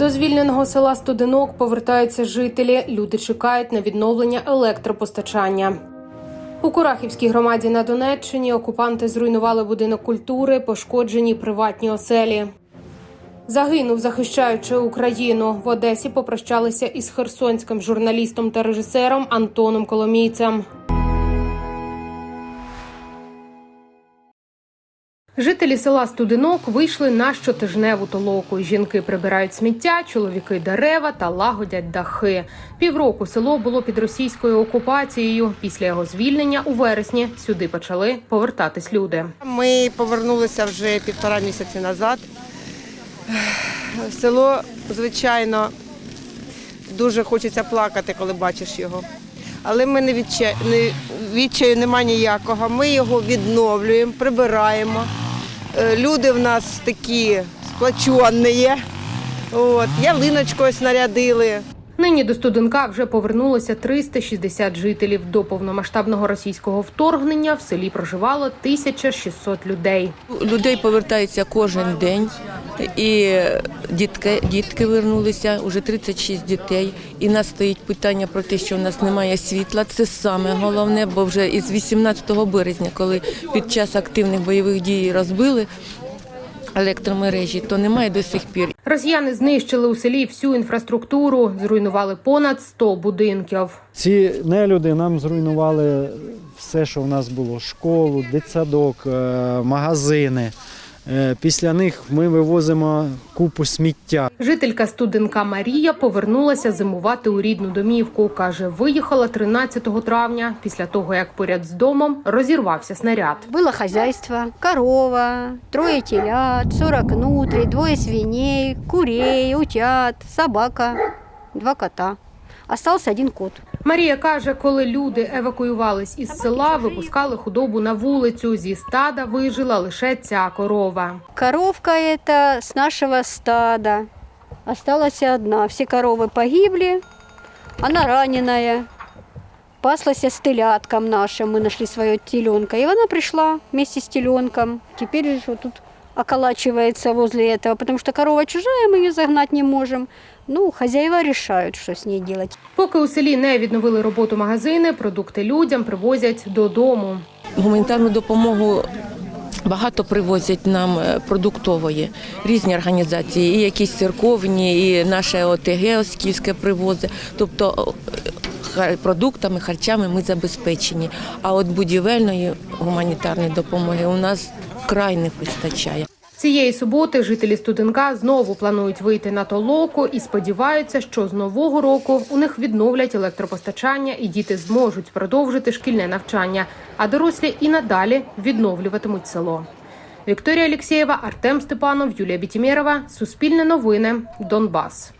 До звільненого села Студенок повертаються жителі. Люди чекають на відновлення електропостачання. У Курахівській громаді на Донеччині окупанти зруйнували будинок культури, пошкоджені приватні оселі. Загинув, захищаючи Україну. В Одесі попрощалися із херсонським журналістом та режисером Антоном Коломійцем. Жителі села Студенок вийшли на щотижневу толоку. Жінки прибирають сміття, чоловіки дерева та лагодять дахи. Півроку село було під російською окупацією. Після його звільнення у вересні сюди почали повертатись люди. Ми повернулися вже півтора місяці назад. Село, звичайно, дуже хочеться плакати, коли бачиш його. Але ми не відчаю, не, відчаю нема ніякого. Ми його відновлюємо, прибираємо. Е, Люди в нас такі сплачені. От, ялиночку ось. Нині до Студенка вже повернулося 360 жителів. До повномасштабного російського вторгнення в селі проживало 1600 людей. Людей повертається кожен день, і дітки, дітки вернулися, вже 36 дітей. І нас стоїть питання про те, що в нас немає світла. Це саме головне, бо вже із 18 березня, коли під час активних бойових дій розбили електромережі, то немає до сих пір. Росіяни знищили у селі всю інфраструктуру, зруйнували понад 100 будинків. Ці нелюди нам зруйнували все, що в нас було: школу, дитсадок, е, магазини. Е, Після них ми вивозимо купу сміття. Жителька студенка Марія повернулася зимувати у рідну домівку. каже, виїхала 13 травня після того, як поряд з домом розірвався снаряд. Было хозяйство, корова, трое телят, 40 нутрий, двое свиней, курей, утят, собака, два кота. Остался один кот. Марія каже, коли люди евакуювались із села, випускали худобу на вулицю. Зі стада вижила лише ця корова. Коровка эта с нашего стада. Осталась одна. Все коровы погибли. Она раненая. Паслась с телятком нашим. Мы нашли свое теленка. И она пришла вместе с теленком. Теперь же вот тут околачивается возле этого, потому что корова чужая, мы ее загнать не можем. Ну, хозяева решают, что с ней делать. Поки у селі не відновили роботу магазини, продукти людям привозять додому. Гуманітарну допомогу багато привозять нам е, продуктової, різні організації, і якісь церковні, і наше ОТГ Оскільське привозить. Тобто о, продуктами, харчами ми забезпечені. А от будівельної гуманітарної допомоги у нас край не вистачає. Цієї суботи жителі студенка знову планують вийти на толоку і сподіваються, що з нового року у них відновлять електропостачання і діти зможуть продовжити шкільне навчання, а дорослі і надалі відновлюватимуть село. Вікторія Алєксєєва, Артем Степанов, Юлія Бітімєрова. Суспільне новини. Донбас.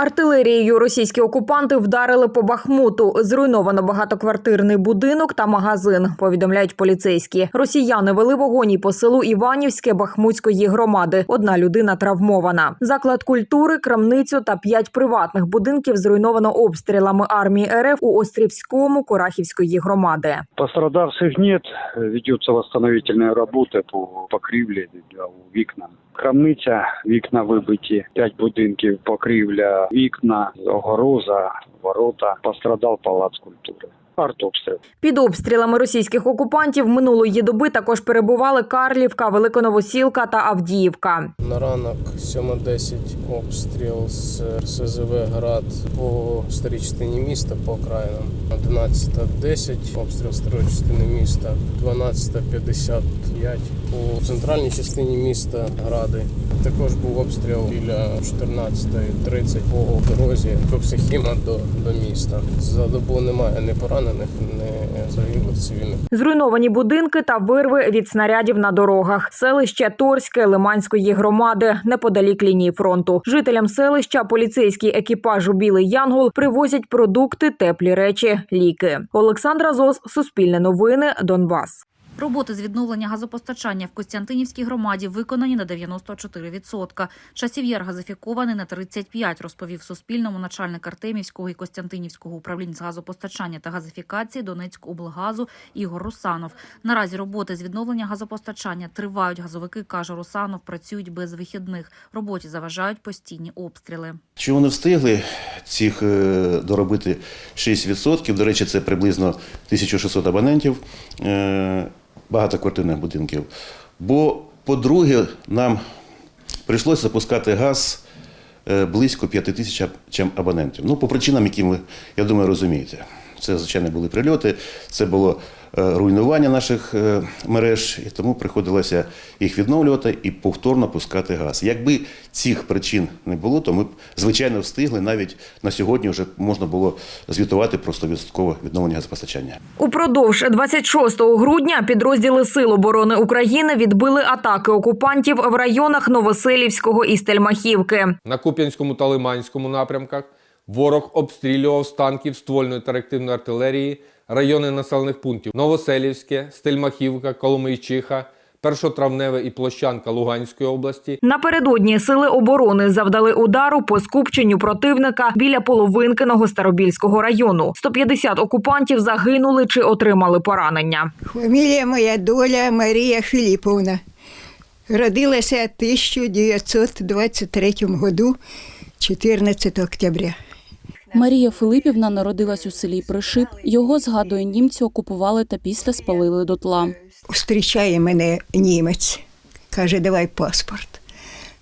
Артилерією російські окупанти вдарили по Бахмуту. Зруйновано багатоквартирний будинок та магазин. Повідомляють поліцейські. Росіяни вели вогонь і по селу Іванівське Бахмутської громади. Одна людина травмована. Заклад культури, крамницю та п'ять приватних будинків зруйновано обстрілами армії РФ у Острівському Курахівської громади. Пострадавших нет. Ведется восстановительная работа по покрівлі для вікна. Крамниця, вікна вибиті, п'ять будинків, покрівля, вікна, огороза, ворота. Пострадав палац культури. Артобстріл. Під обстрілами російських окупантів минулої доби також перебували Карлівка, Великоновосілка та Авдіївка. На ранок 7.10 обстріл з СЗВ «Град» по старій частині міста по окраїнам. 11.10 обстріл старої частини міста. 12.55 по центральній частині міста Гради. Також був обстріл біля 14.30 по дорозі Копсихіма до, до міста. За добу немає ні поранених, ні загиблих цивільних. Зруйновані будинки та вирви від снарядів на дорогах. Селище Торське Лиманської громади неподалік лінії фронту. Жителям селища поліцейський екіпаж у Білий Янгол привозять продукти, теплі речі, ліки. Олександра Зос, Суспільне новини, Донбас. Роботи з відновлення газопостачання в Костянтинівській громаді виконані на 94%. Часів яр газифікований на 35%, розповів Суспільному начальник Артемівського і Костянтинівського управлінь з газопостачання та газифікації Донецькоблгазу Ігор Русанов. Наразі роботи з відновлення газопостачання тривають. Газовики каже Русанов, працюють без вихідних. Роботі заважають постійні обстріли. Що вони встигли цих е, доробити 6%. До речі, це приблизно 1600 абонентів е, багатоквартирних будинків. Бо, по-друге, нам прийшлося запускати газ е, близько 5 тисяч абонентів. Ну, по причинам, які ви, я думаю, розумієте. Це, звичайно, були прильоти, це було руйнування наших е, мереж, і тому приходилося їх відновлювати і повторно пускати газ. Якби цих причин не було, то ми б, звичайно, встигли. Навіть на сьогодні вже можна було звітувати про 100% відновлення газопостачання. Упродовж 26 грудня підрозділи Сил оборони України відбили атаки окупантів в районах Новоселівського і Стельмахівки. На Куп'янському та Лиманському напрямках ворог обстрілював з танків ствольної та реактивної артилерії райони населених пунктів Новоселівське, Стельмахівка, Коломийчиха, Першотравневе і Площанка Луганської області. Напередодні сили оборони завдали удару по скупченню противника біля половинки Новостаробільського району. 150 окупантів загинули чи отримали поранення. Фамілія моя доля Марія Філіповна. Родилася в 1923 году, 14 октября. Марія Филипівна народилась у селі Пришип. Його, згадує, німці окупували та після спалили дотла. Зустрічає мене німець, каже, давай паспорт.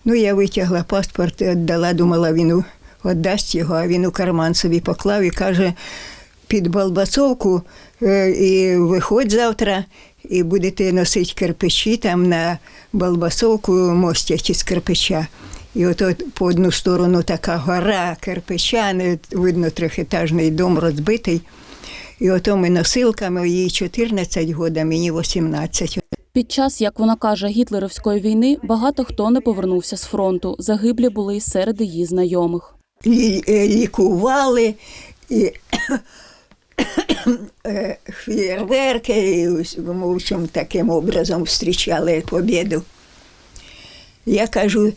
Ну, я витягла паспорт, віддала, думала, він віддасть його, а він у карман собі поклав і каже, під балбасовку е, і виходь завтра, і будете носити кирпичі там на балбасовку мостять із кирпича. І от, от по одну сторону така гора кирпича, видно трьохетажний дом розбитий. І отими носилками їй 14 років, мені 18. Під час, як вона каже, гітлерівської війни багато хто не повернувся з фронту. Загиблі були й серед її знайомих. Лі- е, лікували, і е, фєрверки, і общем, таким образом зустрічали побіду. Я кажу,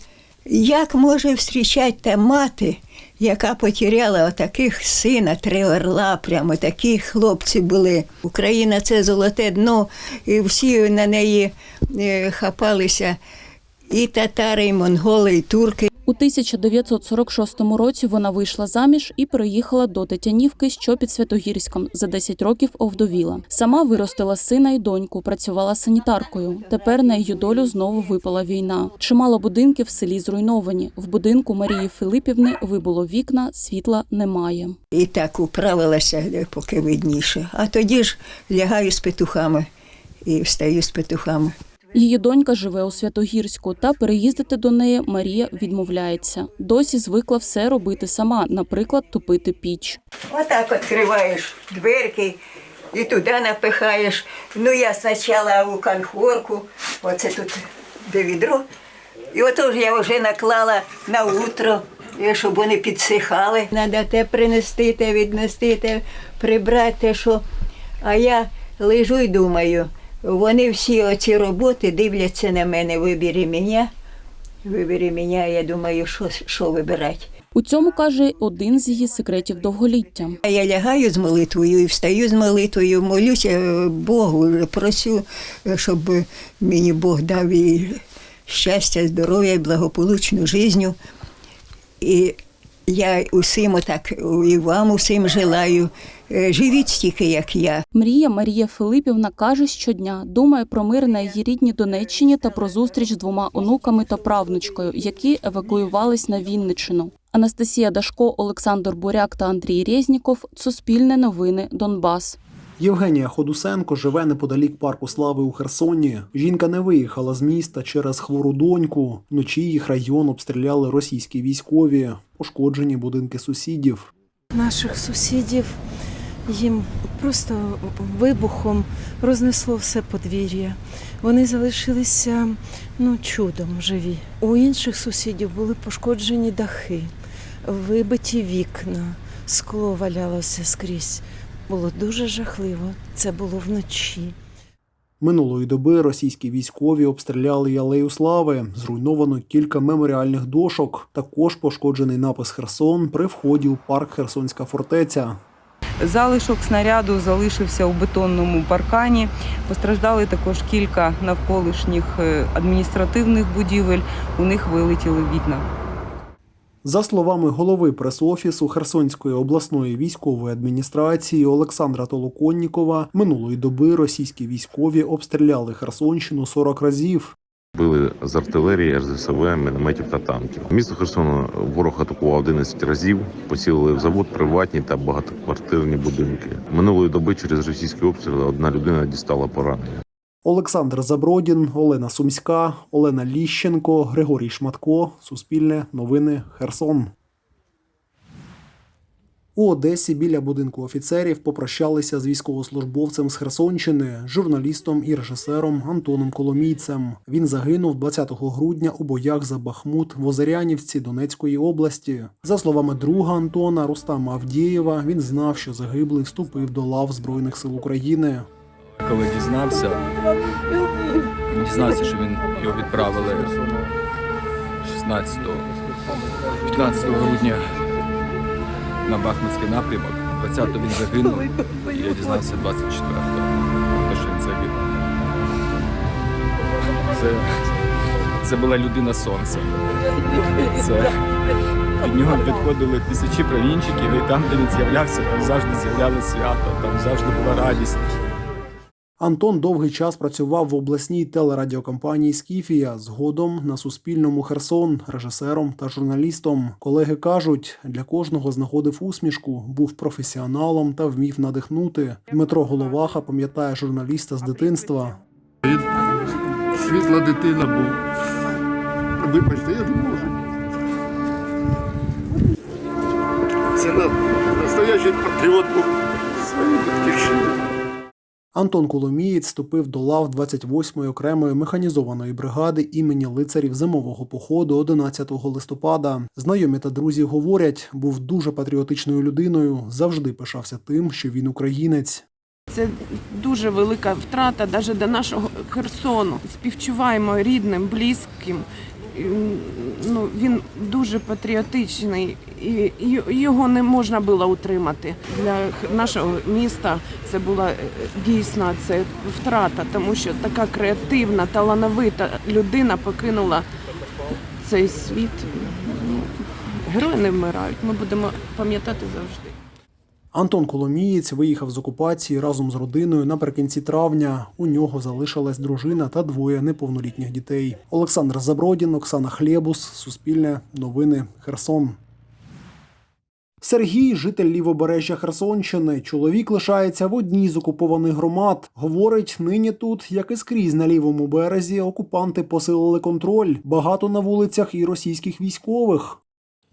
як може зустрічати та мати, яка потеряла отаких сина, три орла, прямо такі хлопці були. Україна це золоте дно, і всі на неї е, хапалися. І татари, і монголи, і турки. У 1946 році вона вийшла заміж і переїхала до Тетянівки, що під Святогірськом. За 10 років овдовіла. Сама виростила сина і доньку, працювала санітаркою. Тепер на її долю знову випала війна. Чимало будинків в селі зруйновані. В будинку Марії Филипівни вибуло вікна, світла немає. І так управилася, поки видніше. А тоді ж лягаю з петухами і встаю з петухами. Її донька живе у Святогірську, та переїздити до неї Марія відмовляється. Досі звикла все робити сама, наприклад, топити піч. Отак відкриваєш дверки і туди напихаєш. Ну, я спочатку у конхорку, оце тут де відро. І ото ж я вже наклала на утро, щоб вони підсихали. Треба те принести, те віднести, те прибрати, те, що. А я лежу і думаю, вони всі оці роботи дивляться на мене, вибери мене, вибери мене, я думаю, що, що вибирати. У цьому каже один з її секретів довголіття. Я лягаю з молитвою і встаю з молитвою, молюся е, Богу, просю, щоб мені Бог дав і щастя, здоров'я, і благополучну життя. І я усім отак, і вам усім желаю. е, Живіть стільки, як я. Мрія Марія Филипівна каже щодня, думає про мир на її рідній Донеччині та про зустріч з двома онуками та правнучкою, які евакуювались на Вінниччину. Анастасія Дашко, Олександр Буряк та Андрій Резніков. Суспільне новини Донбас. Євгенія Ходусенко живе неподалік парку слави у Херсоні. Жінка не виїхала з міста через хвору доньку. Вночі їх район обстріляли російські військові, пошкоджені будинки сусідів. Наших сусідів їм просто вибухом рознесло все подвір'я. Вони залишилися ну, чудом живі. У інших сусідів були пошкоджені дахи, вибиті вікна, скло валялося скрізь. Було дуже жахливо. Це було вночі. Минулої доби російські військові обстріляли й алею слави. Зруйновано кілька меморіальних дошок. Також пошкоджений напис Херсон при вході у парк Херсонська фортеця. Залишок снаряду залишився у бетонному паркані. Постраждали також кілька навколишніх е, адміністративних будівель. У них вилетіли вікна. За словами голови прес-офісу Херсонської обласної військової адміністрації Олександра Толоконнікова, минулої доби російські військові обстріляли Херсонщину 40 разів. Били з артилерії, РЗСВ, мінометів та танків. Місто Херсон ворог атакував 11 разів, поцілили в завод, приватні та багатоквартирні будинки. Минулої доби через російські обстріли одна людина дістала поранення. Олександр Забродін, Олена Сумська, Олена Ліщенко, Григорій Шматко. Суспільне новини Херсон. У Одесі біля будинку офіцерів попрощалися з військовослужбовцем з Херсонщини, журналістом і режисером Антоном Коломійцем. Він загинув 20 грудня у боях за Бахмут в Озерянівці Донецької області. За словами друга Антона Рустама Авдієва, він знав, що загиблий вступив до лав Збройних сил України. Коли дізнався, дізнався, що він його відправили 16 15 грудня на Бахмутський напрямок. 20-го він загинув, і я дізнався 24-го, те, що він загинув. Це, це була людина сонця. Це від нього підходили тисячі провінчиків, і там, де він з'являвся, там завжди з'являлося свято, там завжди була радість. Антон довгий час працював в обласній телерадіокомпанії Скіфія, згодом на Суспільному Херсон, режисером та журналістом. Колеги кажуть, для кожного знаходив усмішку, був професіоналом та вмів надихнути. Дмитро Головаха пам'ятає журналіста з дитинства. Світла дитина був. Вибачте, я не можу. Це на- настоящий патріот був своєї батьківщини. Антон Коломієць вступив до лав 28-ї окремої механізованої бригади імені лицарів зимового походу 11 листопада. Знайомі та друзі говорять, був дуже патріотичною людиною, завжди пишався тим, що він українець. Це дуже велика втрата навіть до нашого Херсону. Співчуваємо рідним, близьким. Ну, він дуже патріотичний, і його не можна було утримати. Для нашого міста це була е, дійсно це втрата, тому що така креативна, талановита людина покинула цей світ. Ну, Герої не вмирають. Ми будемо пам'ятати завжди. Антон Коломієць виїхав з окупації разом з родиною наприкінці травня. У нього залишилась дружина та двоє неповнолітніх дітей. Олександр Забродін, Оксана Хлєбус, Суспільне, Новини, Херсон. Сергій, житель лівобережжя Херсонщини. Чоловік лишається в одній з окупованих громад. Говорить, нині тут, як і скрізь на лівому березі, окупанти посилили контроль. Багато на вулицях і російських військових.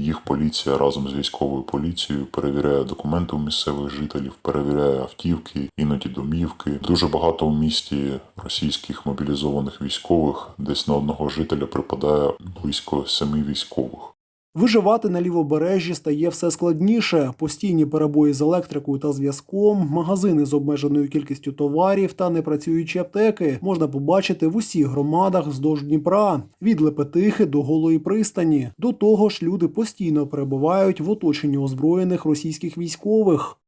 Їх поліція разом з військовою поліцією перевіряє документи у місцевих жителів, перевіряє автівки, іноді домівки. Дуже багато у місті російських мобілізованих військових. Десь на одного жителя припадає близько семи військових. Виживати на лівобережжі стає все складніше. Постійні перебої з електрикою та зв'язком, магазини з обмеженою кількістю товарів та непрацюючі аптеки можна побачити в усіх громадах вздовж Дніпра від Лепетихи до Голої пристані. До того ж, люди постійно перебувають в оточенні озброєних російських військових.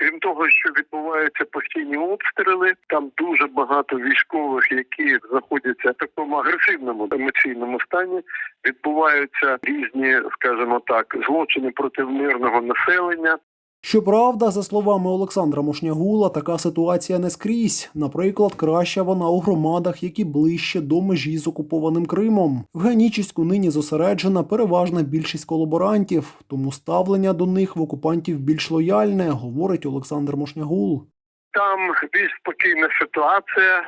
Крім того, що відбуваються постійні обстріли, там дуже багато військових, які знаходяться в такому агресивному емоційному стані. Відбуваються різні, скажімо так, злочини проти мирного населення. Щоправда, за словами Олександра Мошнягула, така ситуація не скрізь. Наприклад, краща вона у громадах, які ближче до межі з окупованим Кримом. В Генічеську нині зосереджена переважна більшість колаборантів, тому ставлення до них в окупантів більш лояльне, говорить Олександр Мошнягул. Там більш спокійна ситуація,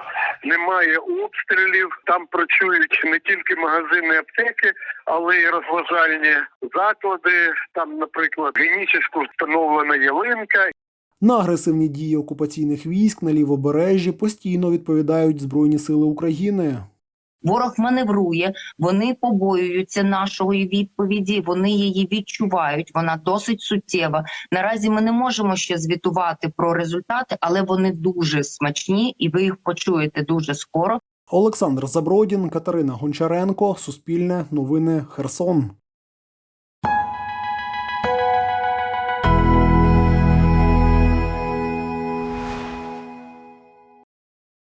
немає обстрілів. Там працюють не тільки магазини, аптеки, але й розважальні заклади. Там, наприклад, Генічеську встановлена ялинка. На агресивні дії окупаційних військ на лівобережжі постійно відповідають Збройні сили України. Ворог маневрує, вони побоюються нашої відповіді, вони її відчувають. Вона досить суттєва. Наразі ми не можемо ще звітувати про результати, але вони дуже смачні, і ви їх почуєте дуже скоро. Олександр Забродін, Катерина Гончаренко, Суспільне, Новини Херсон.